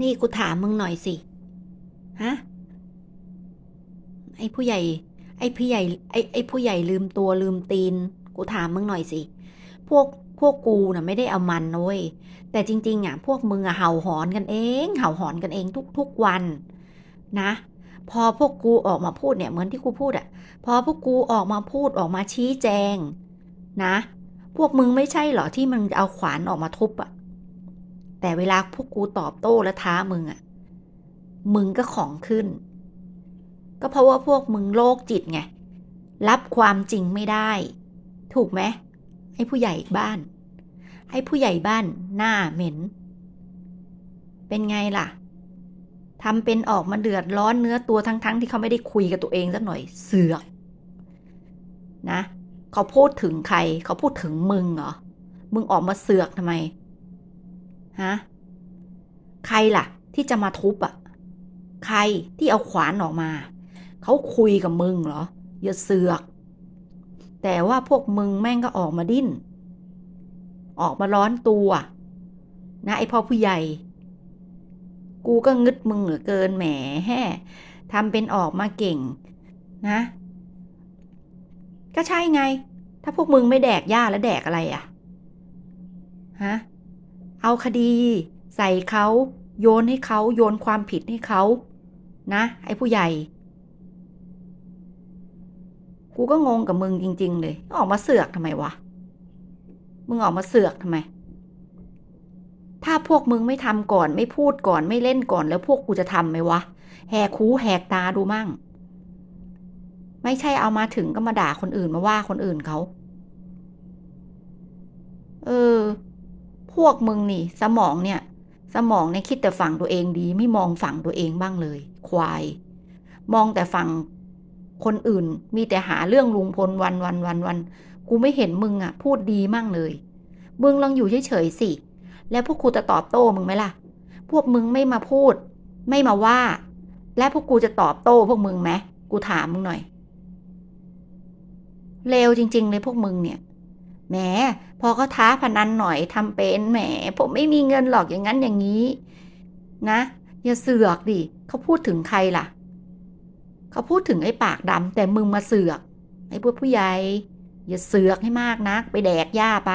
นี่กูถามมึงหน่อยสิ ฮะ ไอ้ผู้ใหญ่ ไอ้ผู้ใหญ่ ไอ้ไอ้ผู้ใหญ่ลืมตัวลืมตีน กูถามมึงหน่อยสิ พวกพวกกูน่ะไม่ได้เอามันนะเว้ย แต่จริง ๆอะพวกมึงอะเห่าหอนกันเอง เห่าหอนกันเองทุกๆวัน นะ พอพวกกูออกมาพูดเนี่ยเหมือนที่กูพูดอะ พอพวกกูออกมาพูดออกมาชี้แจง นะ พวกมึงไม่ใช่เหรอที่มึงเอาขวานออกมาทุบอะ แต่เวลาพวกกูตอบโต้และท้ามึงอะมึงก็ของขึ้น ก็เพราะว่าพวกมึงโลกจิตไง รับความจริงไม่ได้ ถูกไหมไอ้ผู้ใหญ่บ้าน ไอ้ผู้ใหญ่บ้านหน้าเหม็น เป็นไงล่ะทำเป็นออกมาเดือดร้อนเนื้อตัวทั้งๆทที่เขาไม่ได้คุยกับตัวเองสักหน่อยเสือกนะ เขาพูดถึงใคร เขาพูดถึงมึงเหรอ มึงออกมาเสือกทำไม ฮะใครล่ะ ที่จะมาทุบอะ ใครที่เอาขวานออกมา เขาคุยกับมึงเหรอ อย่าเสือก แต่ว่าพวกมึงแม่งก็ออกมาดิ้น ออกมาร้อนตัว นะไอพ่อผู้ใหญ่ กูก็งึดมึงเหลือเกินแหมแฮ่ทำเป็นออกมาเก่ง นะ ก็ใช่ไง ถ้าพวกมึงไม่แดกหญ้าแล้วแดกอะไรอะ ฮะ เอาคดี ใส่เขาโยนให้เขาโยนความผิดให้เขานะ ไอ้ผู้ใหญ่ กูก็งงกับมึงจริง ๆ เลย ออกมาเสือกทำไมวะ มึงออกมาเสือกทำไม ถ้าพวกมึงไม่ทำก่อนไม่พูดก่อนไม่เล่นก่อนแล้วพวกกูจะทำไหมวะ แหกคูแหกตาดูมั่ง ไม่ใช่เอามาถึงก็มาด่าคนอื่นมาว่าคนอื่นเขา เออ พ วกมึงนี่ สมองเนี่ย สมองเนี่ยคิดแต่ฝั่งตัวเองดี ไม่มองฝั่งตัวเองบ้างเลย ควาย มองแต่ฝั่งคนอื่น มีแต่หาเรื่องลุงพลวันวันวันวันกูไม่เห็นมึงอะพูดดีมั่งเลยมึงลองอยู่เฉยๆสิ แล้วพวกกูจะตอบโต้มึงไหมล่ะ พวกมึงไม่มาพูด ไม่มาว่า และพวกกูจะตอบโต้พวกมึงไหมกูถามมึงหน่อยเลวจริง ๆ เลยพวกมึงเนี่ย แหมพอก็ท้าพนันหน่อยทำเป็นแหม ผมไม่มีเงินหรอกอย่างนั้นอย่างนี้ นะ อย่าเสือกดิเขาพูดถึงใครล่ะ เขาพูดถึงไอ้ปากดำแต่มึงมาเสือก ไอ้พวกผู้ใหญ่ อย่าเสือกให้มากนัก ไปแดกหญ้าไป